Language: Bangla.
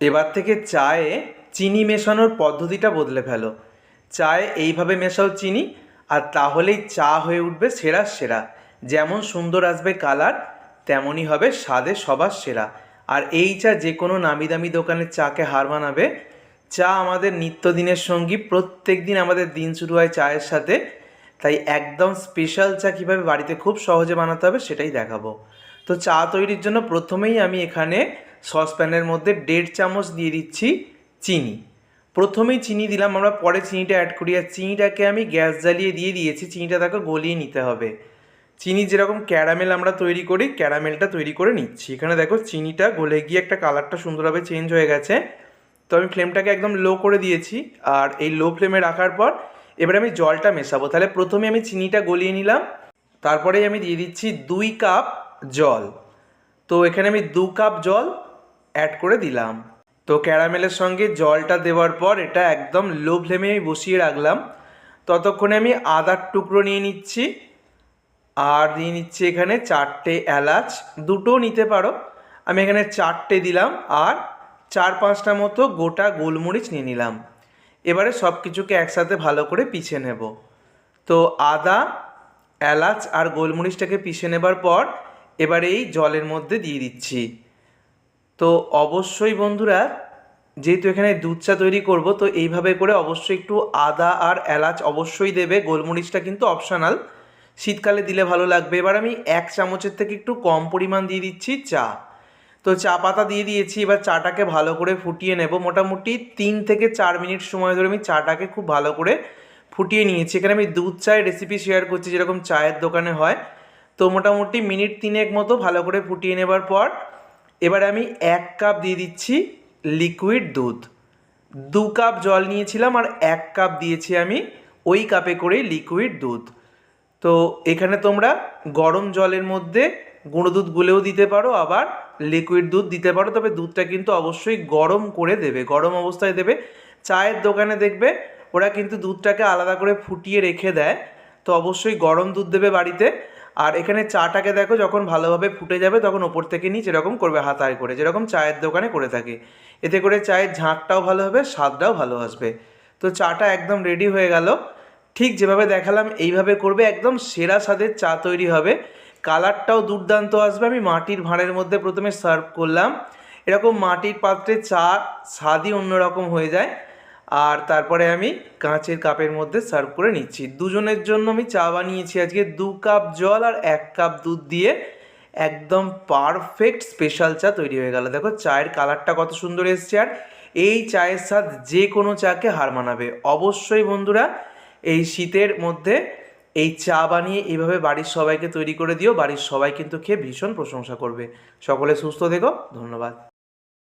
এবার থেকে চায়ে চিনি মেশানোর পদ্ধতিটা বদলে ফেলো। চায়ে এইভাবে মেশাও চিনি আর তাহলেই চা হয়ে উঠবে সেরা সেরা। যেমন সুন্দর আসবে কালার, তেমনই হবে স্বাদে সবার সেরা। আর এই চা যে কোনো নামি দামি দোকানের চাকে হার মানাবে। চা আমাদের নিত্যদিনের সঙ্গী প্রত্যেক দিন আমাদের দিন শুরু হয় চায়ের সাথে। তাই একদম স্পেশাল চা কীভাবে বাড়িতে খুব সহজে বানাতে হবে সেটাই দেখাবো। তো চা তৈরির জন্য প্রথমেই আমি এখানে সসপ্যানের মধ্যে দেড় চামচ দিয়ে দিচ্ছি চিনি। প্রথমেই চিনি দিলাম, আমরা পরে চিনিটা অ্যাড করি। আর চিনিটাকে আমি গ্যাস জ্বালিয়ে দিয়ে দিয়েছি, চিনিটা তাকে গলিয়ে নিতে হবে। চিনি যেরকম ক্যারামেল আমরা তৈরি করি, ক্যারামেলটা তৈরি করে নিচ্ছি। এখানে দেখো চিনিটা গলে গিয়ে একটা কালারটা সুন্দরভাবে চেঞ্জ হয়ে গেছে। তো আমি ফ্লেমটাকে একদম লো করে দিয়েছি। আর এই লো ফ্লেমে রাখার পর এবার আমি জলটা মেশাবো। তাহলে প্রথমে আমি চিনিটা গলিয়ে নিলাম। তারপরেই আমি দিয়ে দিচ্ছি দুই কাপ জল। তো এখানে আমি দু কাপ জল অ্যাড করে দিলাম। তো ক্যারামেলের সঙ্গে জলটা দেওয়ার পর এটা একদম লো ফ্লেমে আমি বসিয়ে রাখলাম। ততক্ষণে আমি আদার টুকরো নিয়ে নিচ্ছি। আর দিয়ে নিচ্ছি এখানে চারটে এলাচ। দুটো নিতে পারো। আমি এখানে চারটে দিলাম আর চার পাঁচটা মতো গোটা গোলমরিচ নিয়ে নিলাম। এবারে সব কিছুকে একসাথে ভালো করে পিষে নেব। তো আদা, এলাচ আর গোলমরিচটাকে পিষে নেবার পর এবারে এই জলের মধ্যে দিয়ে দিচ্ছি। তো অবশ্যই বন্ধুরা, যেহেতু এখানে দুধ চা তৈরি করব, তো এইভাবে করে অবশ্যই একটু আদা আর এলাচ অবশ্যই দেবে। গোলমরিচটা কিন্তু অপশনাল শীতকালে দিলে ভালো লাগবে। এবার আমি এক চামচের থেকে একটু কম পরিমাণ দিয়ে দিচ্ছি চা। তো চা পাতা দিয়ে দিয়েছি, এবার চাটাকে ভালো করে ফুটিয়ে নেব। মোটামুটি তিন থেকে চার মিনিট সময় ধরে আমি চাটাকে খুব ভালো করে ফুটিয়ে নিয়েছি। এখানে আমি দুধ চায়ের রেসিপি শেয়ার করছি, যেরকম চায়ের দোকানে হয়। তো মোটামুটি মিনিট তিনেক মতো ভালো করে ফুটিয়ে নেবার পর এবার আমি এক কাপ দিয়ে দিচ্ছি লিকুইড দুধ। দু কাপ জল নিয়েছিলাম আর এক কাপ দিয়েছি আমি ওই কাপে করে লিকুইড দুধ। তো এখানে তোমরা গরম জলের মধ্যে গুঁড়ো দুধ গুলেও দিতে পারো, আবার লিকুইড দুধ দিতে পারো। তবে দুধটা কিন্তু অবশ্যই গরম করে দেবে, গরম অবস্থায় দেবে। চায়ের দোকানে দেখবে ওরা কিন্তু দুধটাকে আলাদা করে ফুটিয়ে রেখে দেয়। তো অবশ্যই গরম দুধ দেবে বাড়িতে। আর এখানে চাটাকে দেখো যখন ভালোভাবে ফুটে যাবে তখন ওপর থেকে নিয়ে যেরকম করবে হাতায় করে, যেরকম চায়ের দোকানে করে থাকে। এতে করে চায়ের ঝাঁকটাও ভালো হবে, স্বাদটাও ভালো আসবে। তো চাটা একদম রেডি হয়ে গেল। ঠিক যেভাবে দেখালাম, এইভাবে করবে, একদম সেরা স্বাদের চা তৈরি হবে। কালারটাও দুর্দান্ত আসবে, আমি মাটির ভাঁড়ের মধ্যে প্রথমে সার্ভ করলাম। এরকম মাটির পাত্রে চা স্বাদই অন্যরকম হয়ে যায়। আর তারপরে আমি কাঁচের কাপের মধ্যে সার্ভ করে নিচ্ছি। দুজনের জন্য আমি চা বানিয়েছি আজকে দু কাপ জল আর এক কাপ দুধ দিয়ে। একদম পারফেক্ট স্পেশাল চা তৈরি হয়ে গেল। দেখো চায়ের কালারটা কত সুন্দর এসছে আর এই চায়ের স্বাদ যে কোনো চাকে হার মানাবে। অবশ্যই বন্ধুরা, এই শীতের মধ্যে এই চা বানিয়ে এইভাবে বাড়ির সবাইকে তৈরি করে দিও। বাড়ির সবাই কিন্তু খেয়ে ভীষণ প্রশংসা করবে। সকলে সুস্থ থেকো। ধন্যবাদ।